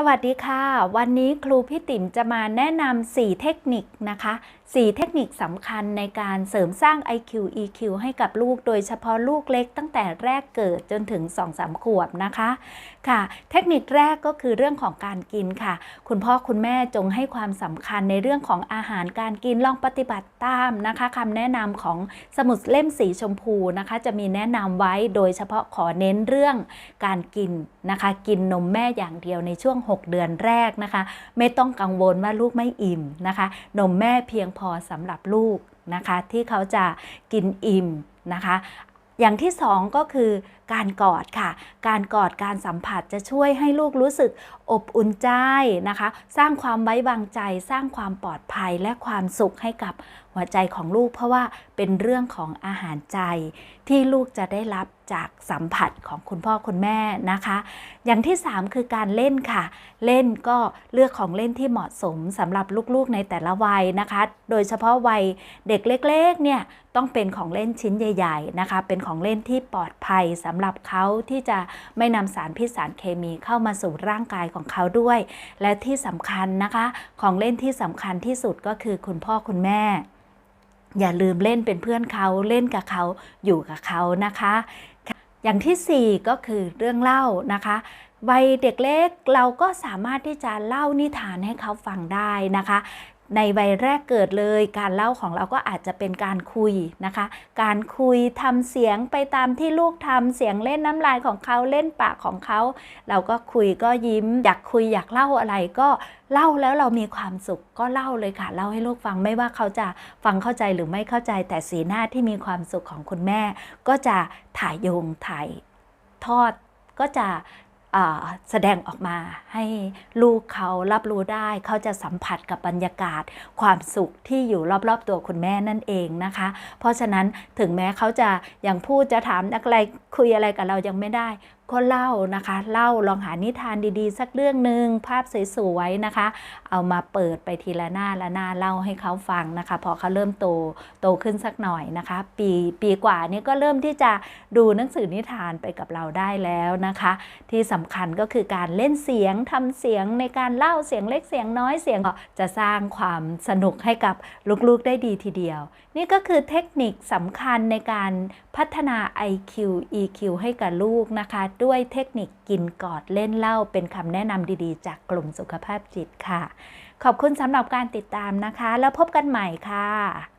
สวัสดีค่ะ วันนี้ครูพี่ติ๋มจะมาแนะนำ4เทคนิคนะคะ4เทคนิคสำคัญในการเสริมสร้าง IQ EQ ให้กับลูกโดยเฉพาะลูกเล็กตั้งแต่แรกเกิดจนถึง 2-3 ขวบนะคะค่ะ เทคนิคแรกก็คือเรื่องของการกินค่ะ คุณพ่อคุณแม่จงให้ความสำคัญในเรื่องของอาหารการกินลองปฏิบัติตามนะคะคำแนะนำของสมุดเล่มสีชมพูนะคะ จะมีแนะนำไว้โดยเฉพาะขอเน้นเรื่องการกินนะคะ กินนมแม่อย่างเดียวในช่วง6 เดือนแรกนะคะ ไม่ต้องกังวลว่าลูกไม่อิ่มนะคะ นมแม่เพียงพอสำหรับลูกนะคะ ที่เขาจะกินอิ่มนะคะอย่างที่สองก็คือการกอดค่ะ การกอดการสัมผัสจะช่วยให้ลูกรู้สึกอบอุ่นใจนะคะ สร้างความไว้วางใจ สร้างความปลอดภัยและความสุขให้กับ หัวใจของลูก เพราะว่าเป็นเรื่องของอาหารใจที่ลูกจะได้รับจากสัมผัสของคุณพ่อคุณแม่นะคะ อย่างที่ 3 คือการเล่นค่ะ เล่นก็เลือกของเล่นที่เหมาะสมสำหรับลูกๆในแต่ละวัยนะคะ โดยเฉพาะวัยเด็กเล็กๆเนี่ยต้องเป็นของเล่นชิ้นใหญ่ ๆนะคะ เป็นของเล่นที่ปลอดภัยสำหรับเขาที่จะไม่นำสารพิษสารเคมีเข้ามาสู่ร่างกายของเขาด้วย และที่สำคัญนะคะ ของเล่นที่สำคัญที่สุดก็คือคุณพ่อคุณแม่ อย่าลืมเล่นเป็นเพื่อนเขาเล่นกับเขาอยู่กับเขานะคะ อย่างที่ 4 ก็คือเรื่องเล่านะคะวัยเด็กเล็กเราก็สามารถที่จะเล่านิทานให้เขาฟังได้นะคะ ในวัยแรกเกิดเลย การเล่าของเราก็อาจจะเป็นการคุยนะคะ การคุยทำเสียงไปตามที่ลูกทำเสียงเล่นน้ำลายของเขาเล่นปากของเขา เราก็คุยก็ยิ้ม อยากคุยอยากเล่าอะไรก็เล่าแล้วเรามีความสุขก็เล่าเลยค่ะ เล่าให้ลูกฟังไม่ว่าเขาจะฟังเข้าใจหรือไม่เข้าใจ แต่สีหน้าที่มีความสุขของคุณแม่ ก็จะถ่ายโยงถ่ายทอดก็จะ แสดงออกมาให้ลูกเขารับรู้ได้ เขาจะสัมผัสกับบรรยากาศ ความสุขที่อยู่รอบๆตัวคุณแม่นั่นเองนะคะ เพราะฉะนั้นถึงแม้เขาจะยังพูดจะถามอะไรคุยอะไรกับเรายังไม่ได้ ก็เล่านะคะ เล่าลองหานิทานดีๆ สักเรื่องหนึ่งภาพสวยๆนะคะ เอามาเปิดไปทีละหน้าละหน้าเล่าให้เขาฟังนะคะ พอเขาเริ่มโตโตขึ้นสักหน่อยนะคะ ปีปีกว่านี้ก็เริ่มที่จะดูหนังสือนิทานไปกับเราได้แล้วนะคะ ที่สำคัญก็คือการเล่นเสียงทำเสียงในการเล่าเสียงเล็กเสียงน้อยเสียงจะสร้างความสนุกให้กับลูกๆได้ดีทีเดียว นี่ก็คือเทคนิคสำคัญในการพัฒนา IQ EQ ให้กับลูกนะคะด้วยเทคนิคกินกอดเล่นเล่าเป็นคำแนะนำดีๆ จากกลุ่มสุขภาพจิตค่ะ ขอบคุณสำหรับการติดตามนะคะ แล้วพบกันใหม่ค่ะ